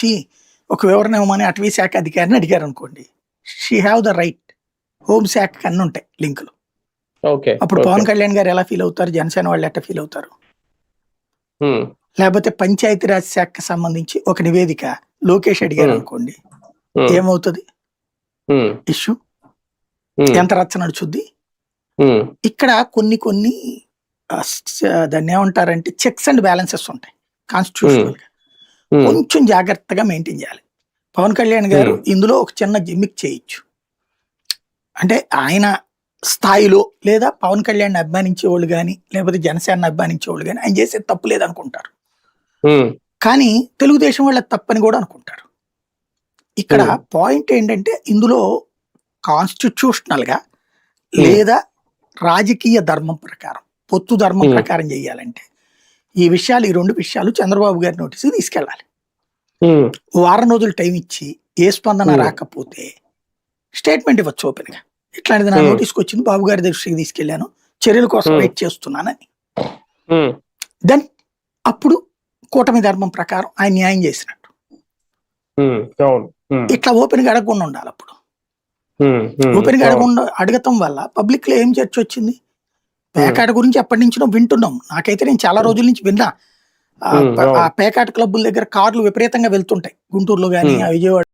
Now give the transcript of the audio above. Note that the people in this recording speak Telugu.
వచ్చి ఒక వివరణ ఇవ్వమని అటవీ శాఖ అధికారిని అడిగారు అనుకోండి she have the right home శాఖ అన్ని ఉంటాయి లింకులు. ఓకే అప్పుడు పవన్ కళ్యాణ్ గారు ఎలా ఫీల్ అవుతారు? జనసేన వాళ్ళు ఎట్లా ఫీల్ అవుతారు? లేకపోతే పంచాయతీరాజ్ శాఖకి సంబంధించి ఒక నివేదిక లోకేష్ అడిగారు. అనుకోండి. ఏమవుతుంది? ఇష్యూ ఎంత రచ్చ నడుచుద్ది? ఇక్కడ కొన్ని కొన్ని దాన్ని ఏమంటారంటే చెక్స్ అండ్ బ్యాలెన్సెస్ ఉంటాయి. కాన్స్టిట్యూషనల్గా కొంచెం జాగ్రత్తగా మెయింటైన్ చేయాలి పవన్ కళ్యాణ్ గారు. ఇందులో ఒక చిన్న జిమ్మిక్ చేయొచ్చు అంటే ఆయన స్థాయిలో లేదా పవన్ కళ్యాణ్ అభిమానించే వాళ్ళు కానీ లేకపోతే జనసేన అభిమానించే వాళ్ళు కానీ ఆయన చేసేది తప్పు లేదనుకుంటారు కానీ తెలుగుదేశం వాళ్ళ తప్పని కూడా అనుకుంటారు ఇక్కడ. పాయింట్ ఏంటంటే ఇందులో కాన్స్టిట్యూషనల్గా Hmm. లేదా రాజకీయ ధర్మం ప్రకారం పొత్తు ధర్మం. ప్రకారం చేయాలంటే ఈ విషయాలు ఈ రెండు విషయాలు చంద్రబాబు గారి నోటీసు తీసుకెళ్ళాలి. వారం రోజులు టైం ఇచ్చి ఏ స్పందన. రాకపోతే స్టేట్మెంట్ ఇవ్వచ్చు ఓపెన్గా ఇట్లాంటిది నా. నోటీస్కి వచ్చింది బాబు గారి దృష్టికి తీసుకెళ్ళాను చర్యల కోసం. వెయిట్ చేస్తున్నానని. దెన్ అప్పుడు కూటమి ధర్మం ప్రకారం ఆయన న్యాయం చేసినట్టు. ఇట్లా ఓపెన్గా అడగకుండా ఉండాలి అప్పుడు. ఓపెన్గా. అడగకుండా అడగటం వల్ల పబ్లిక్లో ఏం చర్చ వచ్చింది? పేకాట గురించి ఎప్పటి నుంచో వింటున్నాం. నాకైతే నేను చాలా రోజుల నుంచి విన్నా. ఆ. పేకాట క్లబ్బుల దగ్గర కార్లు విపరీతంగా వెళ్తుంటాయి. గుంటూరులో కానీ. విజయవాడ